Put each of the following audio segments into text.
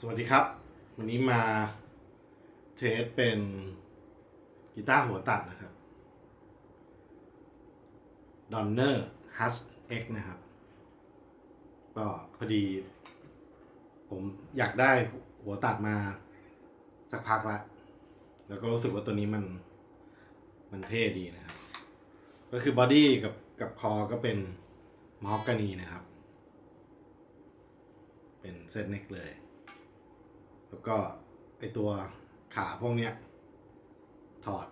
สวัสดีครับ วันนี้มาเทสเป็นกีตาร์หัวตัดนะครับ Donner hus X นะครับ ก็พอดี ผมอยากได้หัวตัดมาสักพักละ แล้วก็รู้สึกว่าตัวนี้มันมันเท่ดีนะครับ ก็คือบอดี้กับกับคอก็เป็นมอ g กานีนะครับ เป็นเซตเน็กเลย แล้วก็ไอตัวขาพวกเนี้ยถอด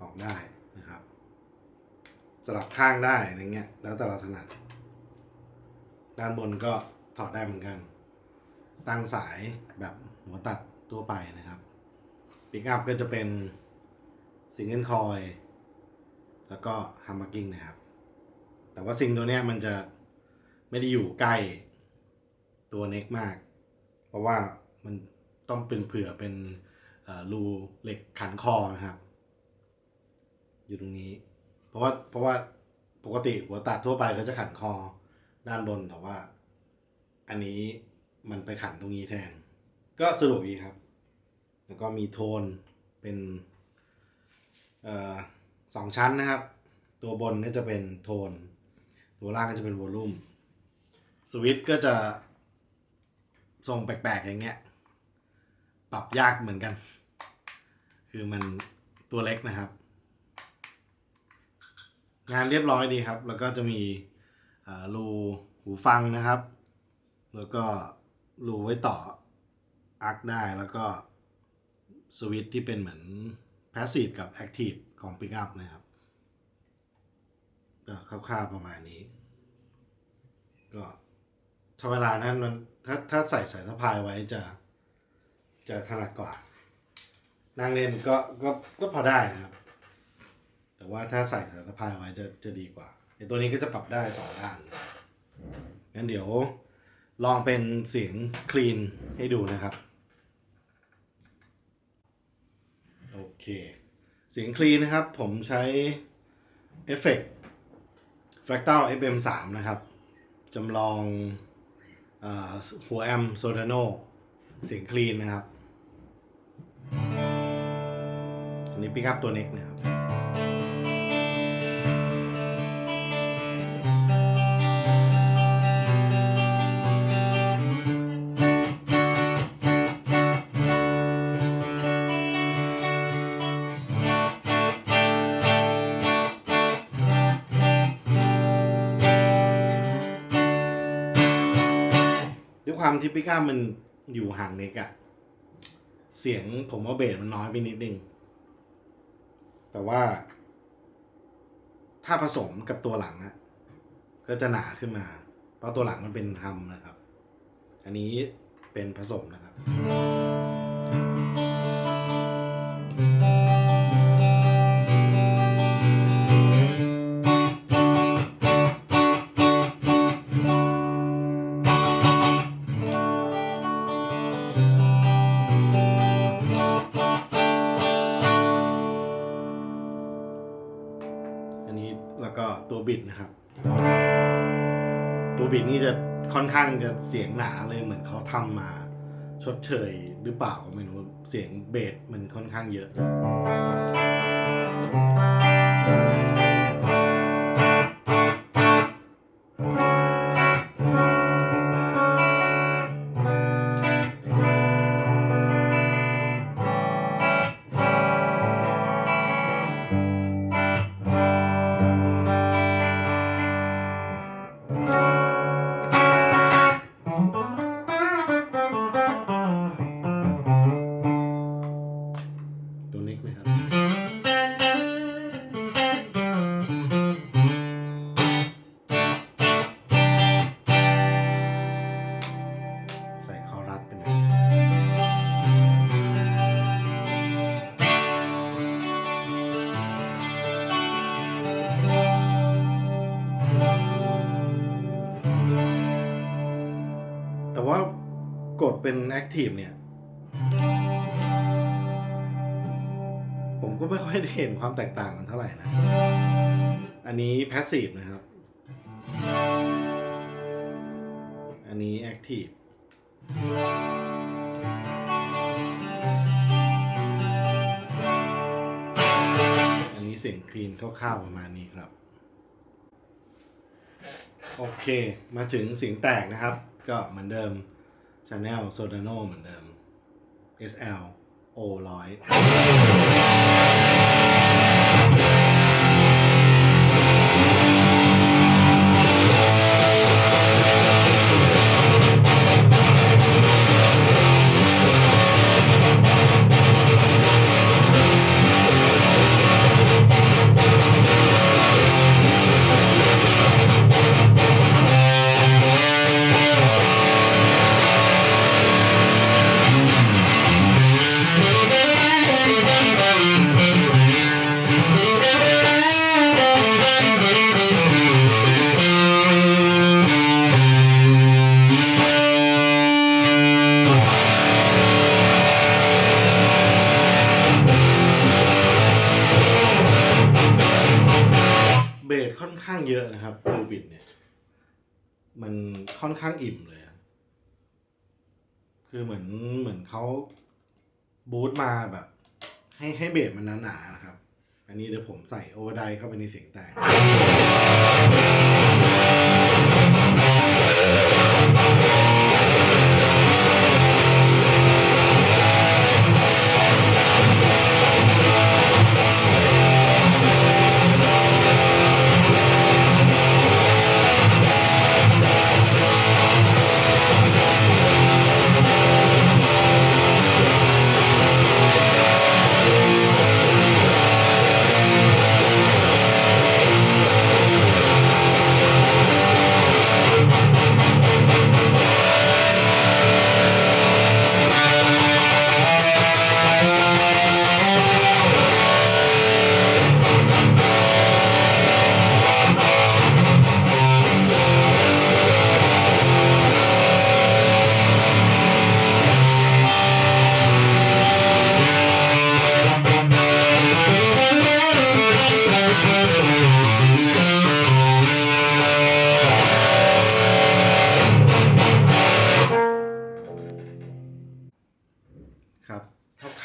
ออกได้นะครับ สลับข้างได้อะไรเงี้ย แล้วแต่เราถนัด ด้านบนก็ถอดได้เหมือนกัน ตั้งสายแบบหัวตัดทั่วไปนะครับปิกอัพก็จะเป็นซิงเกิลคอยแล้วก็ฮัมมักกิ้งนะครับ แต่ว่าสิ่งตัวเนี้ยมันจะไม่ได้อยู่ใกล้ตัวเน็กมาก เพราะว่า มันต้องเป็นเผื่อเป็นรูเหล็กขันคอนะครับ อยู่ตรงนี้ เพราะว่าเพราะว่าปกติหัวตัดทั่วไปก็จะขันคอด้านบนแต่ว่า อันนี้มันไปขันตรงนี้แทน ก็สะดวกดีครับ แล้วก็มีโทนเป็นออสองชั้นนะครับ ตัวบนก็จะเป็นโทน ตัวล่างก็จะเป็นวอลลุ่มสวิตช์ก็จะทรงแปลกๆอย่างเงี้ย ปรับยากเหมือนกัน คือมันตัวเล็กนะครับ งานเรียบร้อยดีครับ แล้วก็จะมีรูหูฟังนะครับ แล้วก็รูไว้ต่ออักได้แล้วก็สวิตที่เป็นเหมือน Passive กับ Active ของ Pickup นะครับก็คร่าวๆประมาณนี้ ก็ถ้าเวลานั้นมันถ้าถ้าใส่สายสะพายไว้จะ จะถนัดกว่า นั่งเล่นก็ก็ก็พอได้นะครับ แต่ว่าถ้าใส่สายสะพายไว้จะจะดีกว่าไอตัวนี้ก็จะปรับได้สองด้านงั้นเดี๋ยวลองเป็นเสียงคลีนให้ดูนะครับ โอเค เสียงคลีนนะครับ ผมใช้เอฟเฟกต์ Fractal FM3 นะครับจำลองอหัวแอมโซดาโนเสียงคลีนนะครับ อันนี้ปิกอัพตัวเน็กนะครับด้วยความที่ปิก้ามันอยู่ห่างเน็กอะเสียงผมว่าเบสมันน้อยไปนิดนึง แต่ว่า ถ้าผสมกับตัวหลังอะก็จะหนาขึ้นมา เพราะตัวหลังมันเป็นทำนะครับ อันนี้เป็นผสมนะครับ บิดนะครับ ตัวบิดนี่จะค่อนข้างจะเสียงหนาเลยเหมือนเขาทำมาชดเชยหรือเปล่าก็ไม่รู้เสียงเบสมันค่อนข้างเยอะ ดเป็นแอคทีฟเนี่ย ผมก็ไม่ค่อยได้เห็นความแตกต่างกันเท่าไหร่นะ อันนี้แพสซีฟนะครับ อันนี้แอคทีฟอันนี้เสียงคลีนคร่าวๆประมาณนี้ครับ โอเค มาถึงเสียงแตกนะครับ ก็เหมือนเดิม Channel Solano เหมือนเดิม SL O100 ข้างเยอะนะครับตูบิดเนี่ย มันค่อนข้างอิ่มเลย คือเหมือนเหมือนเขาบูตมาแบบ ให้ให้เบสมันหนาๆนะครับ อันนี้เดี๋ยวผมใส่โอเวอร์ไดเข้าไปในเสียงแตก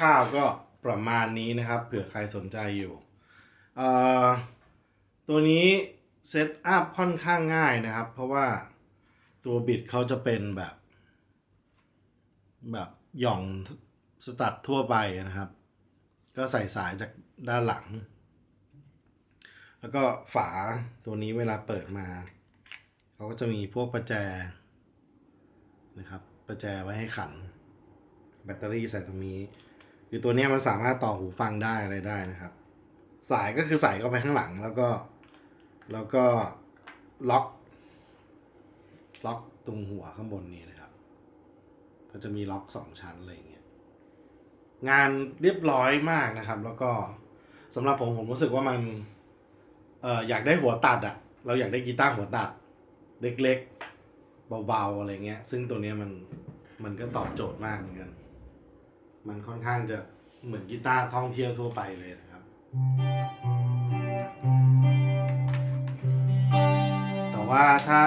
ร่าวๆก็ประมาณนี้นะครับ เผื่อใครสนใจอยู่ตัวนี้เซตอัพค่อนข้างง่ายนะครับ เพราะว่าตัวบิดเขาจะเป็นแบบ แบบหย่องสตัดทั่วไปนะครับ ก็ใส่สายจากด้านหลัง แล้วก็ฝาตัวนี้เวลาเปิดมาเขาก็จะมีพวกประแจนะครับ ประแจไว้ให้ขัน แบตเตอรี่ใส่ตรงนี้ คือตัวนี้มันสามารถต่อหูฟังได้อะไรได้นะครับ สายก็คือใส่เข้าไปข้างหลังแล้วก็ แล้วก็ล็อกล็อกตรงหัวข้างบนนี้นะครับก็จะมีล็อกสองชั้นอะไรอย่างเงี้ยงานเรียบร้อยมากนะครับ แล้วก็สำหรับผมผมรู้สึกว่ามันเอ่ออยากได้หัวตัดอะเราอยากได้กีตาร์หัวตัด เล็กๆเบาๆอะไรเงี้ย ซึ่งตัวนี้มันมันก็ตอบโจทย์มากเหมือนกัน มันค่อนข้างจะเหมือนกีตาร์ท่องเที่ยวทั่วไปเลยนะครับ แต่ว่าถ้า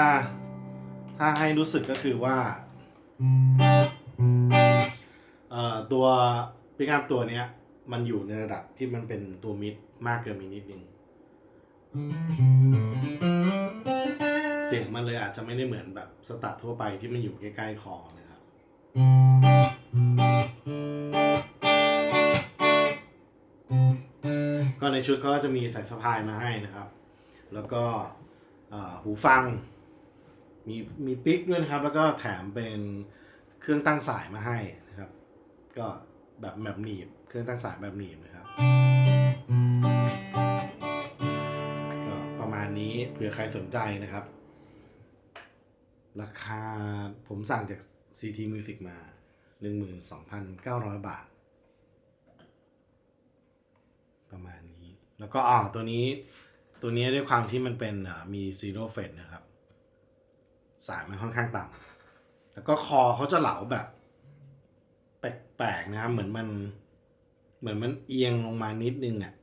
ถ้าให้รู้สึกก็คือว่าเอ่อตัวพิกอัพตัวเนี้ย มันอยู่ในระดับที่มันเป็นตัวมิดมากเกินไปนิดนึง เสียงมันเลยอาจจะไม่ได้เหมือนแบบสตัดทั่วไปที่มันอยู่ใกล้ๆคอนะครับ ในชุดเขาก็จะมีสายสะพายมาให้นะครับ แล้วก็หูฟัง มีมีปิกด้วยนะครับ แล้วก็แถมเป็นเครื่องตั้งสายมาให้นะครับ ก็แบบแบบหนีบ เครื่องตั้งสายแบบหนีบนะครับก็ประมาณนี้เผื่อใครสนใจนะครับ ราคาผมสั่งจาก CT Music มา 12,900 บาท ประมาณนี้ แล้วก็อ่าตัวนี้ตัวนี้ด้วยความที่มันเป็นมีซีโร่เฟดนะครับ สายมันค่อนข้างต่ำแล้วก็คอเขาจะเหลาแบบ แปลกๆนะครับ เหมือนมัน เหมือนมันเอียงลงมานิดนึงอะ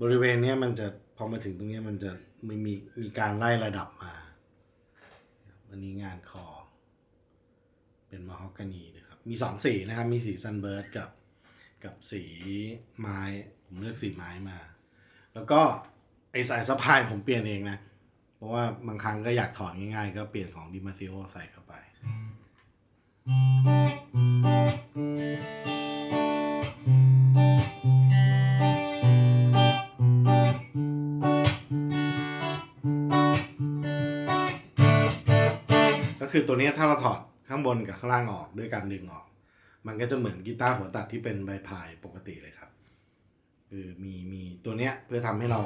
บริเวณเนี้ยมันจะพอมาถึงตรงนี้มันจะมีมีมีการไล่ระดับมา วันนี้งานคอ เป็นม a ฮอกกานีนะครับ มีสองสีนะครับ มีสีซันเบิร์ดกับ กับสีไม้ ผมเลือกสีไม้มา แล้วก็ไอสายสะพายผมเปลี่ยนเองนะ เพราะว่าบางครั้งก็อยากถอดง่ายๆ ก็เปลี่ยนของดิมาซิโอใส่เข้าไป ก็คือตัวนี้ถ้าเราถอดข้างบนกับข้างล่างออกด้วยการดึงออก มันก็จะเหมือนกีตาร์หัวตัดที่เป็นใบพายปกติเลยครับคือมีมีตัวเนี้ยเพื่อทำให้เรา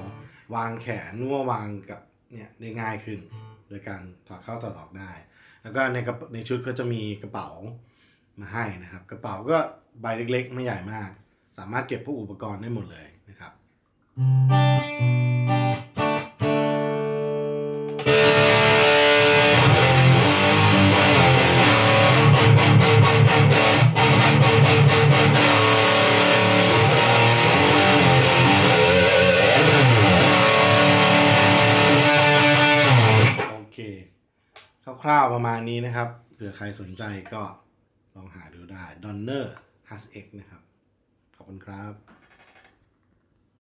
วางแขนนัววางกับเนี่ยได้ง่ายขึ้น โดยการถอดเข้าถอดออกได้ แล้วก็ในกระในชุดก็จะมีกระเป๋ามาให้นะครับ กระเป๋าก็ใบเล็กๆ ไม่ใหญ่มาก สามารถเก็บพวกอุปกรณ์ได้หมดเลยนะครับ ประมาณนี้นะครับเผื่อใครสนใจก็ลองหาดูได้ Donner Has X นะครับ ขอบคุณครับ